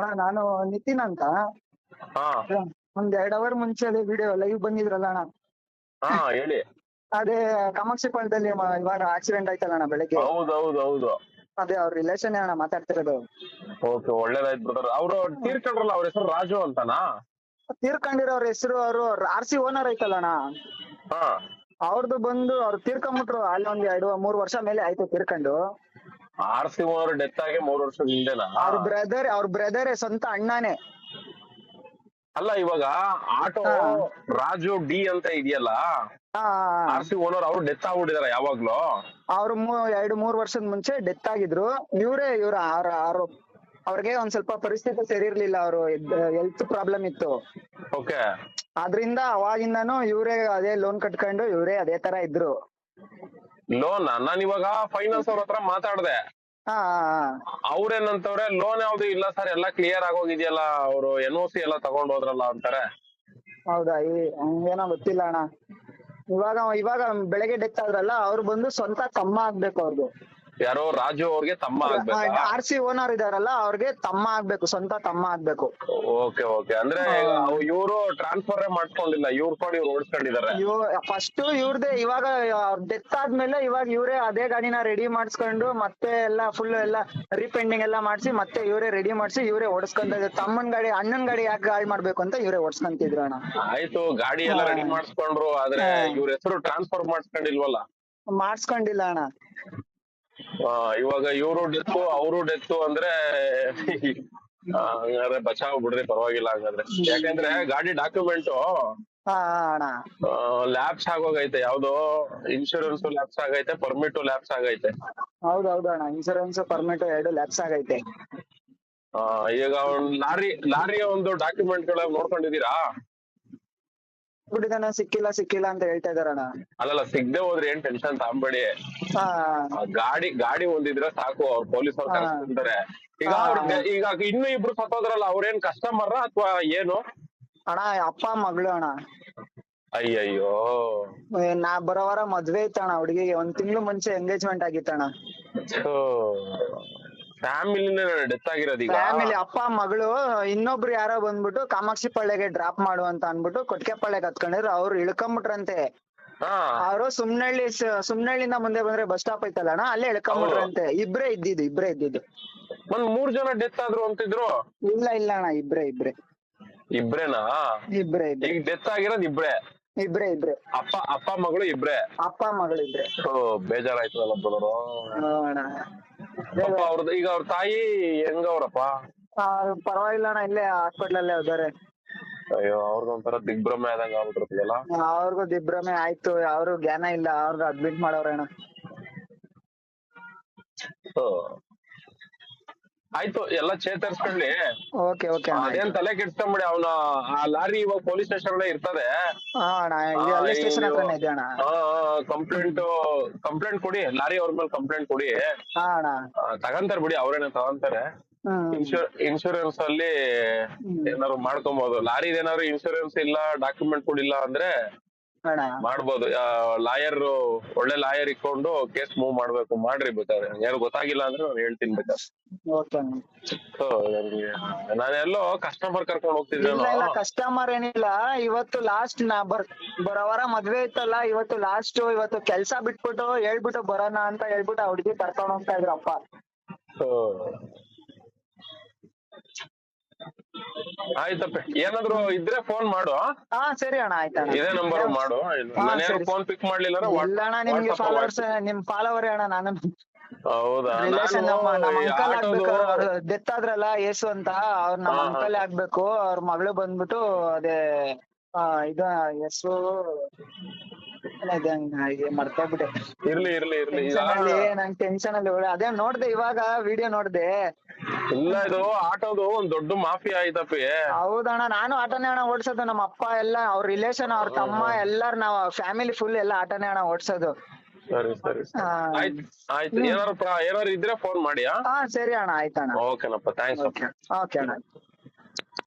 ಅಣ್ಣ ನಾನು ನಿತಿನ್ ಅಂತ. ಹಾ. ಒಂದ್ ಎರಡ್ ಅವರ್ ಮುಂಚೆ ಅದೇ ವಿಡಿಯೋ ಲೈವ್ ಬಂದಿದ್ರಲ್ಲ ಅಣ್ಣ. ಹಾ ಹೇಳಿ. ಅದೇ ಕಾಮಾಕ್ಷಿ ಪಾಳ್ಯದಲ್ಲಿ ಇವಾಗ ಆಕ್ಸಿಡೆಂಟ್ ಆಯ್ತಲ್ಲ ಅಣ್ಣ ಬೆಳಗ್ಗೆ. ಹೌದು ಹೌದು ಹೌದು ಅದೇ ಅವ್ರ ರಿಲೇಷನ್ ಅಣ್ಣ ಮಾತಾಡ್ತಿರೋದು. ಓಕೆ ಒಳ್ಳೇದಾಯ್ತು ಬ್ರದರ್ ಅವರು ತೀರ್ಕೊಂಡ್ರಲ್ಲ ಅವ್ರ ಹೆಸರು ರಾಜು ಅಂತನಾ? ತೀರ್ಕೊಂಡಿರೋರ್ ಹೆಸರು ಅವರು ಆರ್ ಸಿ ಓನರ್ ಐತಲ್ಲ ಅಣ್ಣ. ಹಾ. ಅವ್ರದ್ದು ಬಂದು ಅವ್ರು ತೀರ್ಕೊಂಬಿಟ್ರು. ಅಲ್ಲಿ ಒಂದ್ ಎರಡು ಮೂರ್ ವರ್ಷ ಮೇಲೆ ಆಯ್ತು ತೀರ್ಕೊಂಡು. ಆರ್ ಸಿ ಅವ್ರ ಡೆತ್ ಆಗಿ ಮೂರ್ ವರ್ಷ ಹಿಂದೆನಾ ಅವ್ರ ಬ್ರದರ್ ಅವ್ರ ಬ್ರದರ್ ಸ್ವಂತ ಅಣ್ಣನೇ. ಅಲ್ಲ ಇವಾಗ ಆಟೋ. ರಾಜು ಡಿ ಅಂತ ಇದೆಯಲ್ಲ? ಆರ್ಸಿ ಆರ್ ಸಿ ಓನರ್ ಅವ್ರು ಡೆತ್ ಆಗ್ಬಿಟ್ಟಿದಾರ ಯಾವಾಗ್ಲೂ? ಅವ್ರು ಎರಡು ಮೂರ್ ವರ್ಷದ ಮುಂಚೆ ಡೆತ್ ಆಗಿದ್ರು. ಇವ್ರೇ ಇವ್ರ ಆರ್ ಅವ್ರು ಅವ್ರಿಗೆ ಒಂದ್ ಸ್ವಲ್ಪ ಪರಿಸ್ಥಿತಿ ಸರಿ ಇರ್ಲಿಲ್ಲ ಅವರು. ಹೆಲ್ತ್ ಪ್ರಾಬ್ಲಮ್ ಇತ್ತು. ಓಕೆ. ಅದ್ರಿಂದ ಅವಾಗಿಂದಾನು ಇವ್ರೇ ಅದೇ ಲೋನ್ ಕಟ್ಕೊಂಡು ಇವ್ರೇ ಅದೇ ತರ ಇದ್ರು. ಲೋನ್ ನಾನು ಇವಾಗ ಫೈನಾನ್ಸ್ ಅವ್ರ ಹತ್ರ ಮಾತಾಡ್ದೆ. ಅವ್ರೇನಂತವ್ರೆ ಲೋನ್ ಯಾವ್ದು ಇಲ್ಲ ಸರ್ ಎಲ್ಲ ಕ್ಲಿಯರ್ ಆಗೋಗಿದೆಯಲ್ಲ ಅವರು ಎನ್ ಓ ಸಿ ಎಲ್ಲ ತಗೊಂಡ್ ಹೋದ್ರಲ್ಲ ಅಂತಾರೆ. ಹೌದಾ ಏನೋ ಗೊತ್ತಿಲ್ಲ ಅಣ್ಣ. ಇವಾಗ ಇವಾಗ ಬೆಳಗ್ಗೆ ಡೆತ್ ಆದ್ರಲ್ಲ ಅವ್ರು ಬಂದು ಸ್ವಂತ ತಮ್ಮ ಆಗ್ಬೇಕು ಅವ್ರದ್ದು ಯಾರೋ ರಾಜು ಅವ್ರಿಗೆ ತಮ್ಮ ಆಗ್ಬೇಕು? ಆರ್ ಸಿ ಓನರ್ ಇದಾರಲ್ಲ ಅವ್ರಿಗೆ ತಮ್ಮ ಆಗ್ಬೇಕು ಸ್ವಂತ ತಮ್ಮ ಆಗ್ಬೇಕು. Okay okay. ಅಂದ್ರೆ ಇವರು ಟ್ರಾನ್ಸ್ಫರ್ ಮಾಡ್ಕೊಂಡಿಲ್ಲ ಇವ್ರ ಪಾಡ್ ಇವ್ರು ಓಡಿಸ್ಕೊಂಡಿದ್ದಾರೆ. ಫಸ್ಟ್ ಇವ್ರದೇ ಇವಾಗ ಡೆತ್ ಆದ್ಮೇಲೆ ಇವಾಗ ಇವರೇ ಅದೇ ಗಾಡಿನ ರೆಡಿ ಮಾಡಿಸ್ಕೊಂಡು ಮತ್ತೆ ಎಲ್ಲ ಫುಲ್ ಎಲ್ಲ ರೀಪೆಂಡಿಂಗ್ ಎಲ್ಲ ಮಾಡಿಸಿ ಮತ್ತೆ ಇವರೇ ರೆಡಿ ಮಾಡಿಸಿ ಇವರೇ ಓಡಿಸ್ಕೊಂತ ತಮ್ಮನ ಗಾಡಿ ಅಣ್ಣನ್ ಗಾಡಿ ಯಾಕೆ ಗಾಳಿ ಮಾಡ್ಬೇಕು ಅಂತ ಇವರೇ ಓಡಿಸ್ಕೊಂತಿದ್ರು ಅಣ್ಣ. ಆಯ್ತು ಗಾಡಿ ಎಲ್ಲ ರೆಡಿ ಮಾಡಿಸ್ಕೊಂಡ್ರು ಆದ್ರೆ ಇವ್ರ ಹೆಸರು ಟ್ರಾನ್ಸ್ಫರ್ ಮಾಡಿಸ್ಕೊಂಡಿಲ್ವಲ್ಲ? ಮಾಡಿಸ್ಕೊಂಡಿಲ್ಲ ಅಣ್ಣ. ಇವಾಗ ಇವರು ಡೆತ್ ಅವರು ಡೆತ್ ಅಂದ್ರೆ ಹಂಗಾದ್ರೆ ಬಚಾವ್ ಬಿಡ್ರಿ ಪರವಾಗಿಲ್ಲ ಹಂಗಾದ್ರೆ. ಯಾಕಂದ್ರೆ ಗಾಡಿ ಡಾಕ್ಯುಮೆಂಟ್ ಹಾ ಅಣ್ಣ. ಲ್ಯಾಬ್ಸ್ ಆಗೋಗೈತೆ ಯಾವ್ದೋ ಇನ್ಶೂರೆನ್ಸ್ ಲ್ಯಾಬ್ಸ್ ಆಗೈತೆ ಪರ್ಮಿಟ್ ಲ್ಯಾಬ್ಸ್ ಆಗೈತೆ. ಹೌದೌದು ಅಣ್ಣ ಇನ್ಶೂರೆನ್ಸ್ ಪರ್ಮಿಟ್ ಎರಡು ಲ್ಯಾಪ್ಸ್ ಆಗೈತೆ. ಈಗ ಲಾರಿ ಲಾರಿಯ ಒಂದು ಡಾಕ್ಯುಮೆಂಟ್ಗಳ ನೋಡ್ಕೊಂಡಿದೀರಾ ಬಿಟ್ಟಿದಾನ ಸಿಕ್ಕಿಲ್ಲ ಸಿಕ್ಕಿಲ್ಲ ಅಂತ ಹೇಳ್ತಾ ಇದಾರಣ ಅಲ್ಲಲ್ಲ ಸಿಗದೆ ಹೋದ್ರೆ ಏನ್ ಟೆನ್ಷನ್ ತಗೊಂಬೇಡಿ ಹಾ. ಆ ಗಾಡಿ ಗಾಡಿ ಒಂದಿದ್ರೆ ಸಾಕು ಅವ್ರ ಪೊಲೀಸ್ ಅವ್ರು ಹಾ. ಈಗ. ಈಗ ಇನ್ನು ಇಬ್ರು ಸತ್ತೋದ್ರಲ್ಲ ಅವ್ರೇನ್ ಕಸ್ಟಮರ್ ಅಥವಾ ಏನು? ಅಣ್ಣ ಅಪ್ಪ ಮಗಳು ಅಣ್ಣ. ಅಯ್ಯಯ್ಯೋ. ಏ, ನಾ ಬರೋ ವಾರ ಮದ್ವೆ ಇತ್ತಣ್ಣ ಹುಡುಗಿಗೆ. ಒಂದ್ ತಿಂಗಳು ಮುಂಚೆ ಎಂಗೇಜ್ಮೆಂಟ್ ಆಗಿತ್ತಣ್ಣ ಫ್ಯಾಮಿಲಿನೇ ಡೆತ್ ಆಗಿರೋದು ಈಗ. ಫ್ಯಾಮಿಲಿ ಅಪ್ಪ ಮಗಳು ಇನ್ನೊಬ್ರು ಯಾರೋ ಬಂದ್ಬಿಟ್ಟು ಕಾಮಾಕ್ಷಿ ಪಳ್ಳೆಗೆ ಡ್ರಾಪ್ ಮಾಡು ಅಂತ ಅನ್ಬಿಟ್ಟು ಕೊಟ್ಕೆ ಪಳ್ಳೆಗೆ ಹತ್ಕೊಂಡಿದ್ರು. ಅವ್ರು ಇಳ್ಕೊಂಬಿಟ್ರಂತೆ. ಅವರು ಸುಮ್ನಳ್ಳಿ ಸುಮ್ನಳ್ಳಿಂದ ಸುಮ್ನಳ್ಳಿಯಿಂದ ಮುಂದೆ ಬಂದ್ರೆ ಬಸ್ ಸ್ಟಾಪ್ ಐತಲ್ಲ ಅಣ್ಣ ಅಲ್ಲೇ ಇಳ್ಕೊಂಬಿಟ್ರಂತೆ. ಇಬ್ರೇ ಇದ್ದಿದ್ದು ಇಬ್ರೇ ಇದ್ದಿದ್ದು. ಒಂದ್ ಮೂರ್ ಜನ ಡೆತ್ ಆದ್ರು ಅಂತಿದ್ರು? ಇಲ್ಲ ಇಲ್ಲ ಅಣ್ಣ ಇಬ್ರೇ ಇಬ್ರೇ. ಇಬ್ರೇನಾ? ಇಬ್ರೇ ಇಬ್ರೇ. ಈಗ ಡೆತ್ ಆಗಿರೋದ್ ಇಬ್ರೇ? ಇಬ್ರೇ ಇಬ್ರೇ. ಅಪ್ಪ ಅಪ್ಪ ಮಗಳು ಇಬ್ರೇ? ಅಪ್ಪ ಮಗಳು ಇಬ್ರೇ. ಓ ಬ್ರದರು. ಪಾಪ ಅವ್ರದ್ದು ಈಗ ಅವ್ರ ತಾಯಿ ಹೆಂಗವ್ರಪ್ಪ? ಪರವಾಗಿಲ್ಲ ಅಣ್ಣ ಇಲ್ಲೇ ಹಾಸ್ಪಿಟಲ್ ಅಲ್ಲೇ ಇದಾರೆ ಅಯ್ಯೋ ಅವ್ರದೊಂಥರ ದಿಗ್ಭ್ರಮೆ ಆದಂಗ ಆಗ್ಬಿಟ್ಟಿರ್ತದಲ್ಲ? ಅವ್ರಿಗೂ ದಿಗ್ಭ್ರಮೆ ಆಯ್ತು ಅವ್ರು ಜ್ಞಾನ ಇಲ್ಲ ಅವ್ರಿಗೆ ಅಡ್ಮಿಟ್ ಮಾಡವ್ರೆ ಅಣ್ಣ ಆಯ್ತು ಎಲ್ಲ ಚೇತರಿಸ್ಕೊಳ್ಳಿ. ಓಕೆ ಓಕೆ ಅದೇನ್ ತಲೆ ಕೆಡ್ಸ್ಕೊಂಬಿಡಿ ಅವನ ಆ ಲಾರಿ ಇವಾಗ ಪೊಲೀಸ್ ಸ್ಟೇಷನ್ ಇರ್ತದೆ. ಕಂಪ್ಲೇಂಟ್ ಕಂಪ್ಲೇಂಟ್ ಕೊಡಿ ಲಾರಿ ಅವ್ರ ಮೇಲೆ ಕಂಪ್ಲೇಂಟ್ ಕೊಡಿ. ತಗಂತಾರ ಬಿಡಿ ಅವ್ರೇನ ತಗಂತಾರೆ. ಇನ್ಶೂರೆನ್ಸ್ ಅಲ್ಲಿ ಏನಾದ್ರು ಮಾಡ್ಕೊಬಹುದು ಲಾರಿ ಏನಾದ್ರು ಇನ್ಶೂರೆನ್ಸ್ ಇಲ್ಲ ಡಾಕ್ಯುಮೆಂಟ್ ಕೊಡಿಲ್ಲ ಅಂದ್ರೆ ಮಾಡ್ಬೋದು. ಲಾಯರ್ ಒಳ್ಳೆ ಲಾಯರ್ ಇಕ್ಕೊಂಡು ಕೇಸ್ ಮೂವ್ ಮಾಡ್ಬೇಕು ಮಾಡ್ರಿ ಬೇಕಾದ್ರೆ. ಯಾರು ಗೊತ್ತಾಗಿಲ್ಲ ಅಂದ್ರೆ ನಾನು ಹೇಳ್ತೀನಿ ಬೇಕಾದ್ರೆ. ನಾನೆಲ್ಲೋ ಕಸ್ಟಮರ್ ಕರ್ಕೊಂಡು ಹೋಗ್ತಿದ್ದೆ ಕಸ್ಟಮರ್ ಏನಿಲ್ಲ. ಇವತ್ತು ಲಾಸ್ಟ್ ನಾ ಬರ್ ಬರೋ ವಾರ ಮದ್ವೆ ಇತ್ತಲ್ಲ ಇವತ್ತು ಲಾಸ್ಟ್ ಇವತ್ತು ಕೆಲ್ಸ ಬಿಟ್ಬಿಟ್ಟು ಹೇಳ್ಬಿಟ್ಟು ಬರೋಣ ಅಂತ ಹೇಳ್ಬಿಟ್ಟು ಆ ಹುಡುಗಿ ಕರ್ಕೊಂಡು ಹೋಗ್ತಾ ಇದ್ರಪ್ಪ ಆಯ್ತಪ್ಪ. ಏನಾದ್ರು ಇದ್ರೆ ಫೋನ್ ಮಾಡು? ಹಾ? ಸರಿ ಅಣ್ಣ ಆಯ್ತಾ ಇದೇ ನಂಬರ್ ಮಾಡು ಹಾ, ನಾನು ಫೋನ್ ಪಿಕ್ ಮಾಡ್ಲಿಲ್ಲ ಇಲ್ಲ ಅಣ್ಣ ನಿಮ್ಗೆ ಫಾಲೋವರ್ಸ್ ನಿಮ್ ಫಾಲೋವರ್ ಅಣ್ಣ ನಾನು. ಹೌದಾ? ಡೆತ್ ಆದ್ರಲ್ಲ ಯೇಸು ಅಂತ ಅವ್ರ ನಮ್ಮ. ಅಂಕಲ್ ಆಗ್ಬೇಕು ಅವ್ರ ಮಗಳು ಬಂದ್ಬಿಟ್ಟು ಅದೇ ಇದು ಹೆಸರು ಮರ್ತೋಗ್ಬಿಟ್ಟೆ. ಇರ್ಲಿ ಇರ್ಲಿ ಇರ್ಲಿ. ನಂಗೆ ಟೆನ್ಷನ್ ಅಲ್ಲಿ ನಂಗ್ ಟೆನ್ಷನ್ ಅಲ್ಲಿ ಒಳ್ಳೆ- ಅದೇ ನೋಡ್ದೆ ಇವಾಗ ವಿಡಿಯೋ ನೋಡ್ದೆ. ಇಲ್ಲ ಇದು ಆಟೋದು ಒಂದ್ ದೊಡ್ಡ ಮಾಫಿಯಾ ಐತಪ್ಪಿ. ಹೌದಣ್ಣ ನಾನು ಆಟೋನೇ ಅಣ್ಣ ಓಡ್ಸೋದು. ನಮ್ಮ ಅಪ್ಪ ಎಲ್ಲ ಅವ್ರ ರಿಲೇಷನ್ ಅವ್ರ ತಮ್ಮ ಎಲ್ಲಾರ್ ನಾವ್ ಫ್ಯಾಮಿಲಿ ಫುಲ್ ಎಲ್ಲ ಆಟೋನೇ ಅಣ್ಣ ಓಡ್ಸೋದು. ಸರಿ ಸರಿ. ಸರಿ. ಆಯ್ತು ಆಯ್ತು. ಏನಾರು ಪ್ರ- ಏನಾರು ಇದ್ರೆ ಫೋನ್ ಮಾಡಿ ಹಾ? ಸರಿ ಅಣ್ಣ ಆಯ್ತಣ್ಣ. ಓಕೆನಪ್ಪ ಥ್ಯಾಂಕ್ಸ್ ಓಕೆ ಓಕೆ ಅಣ್ಣ.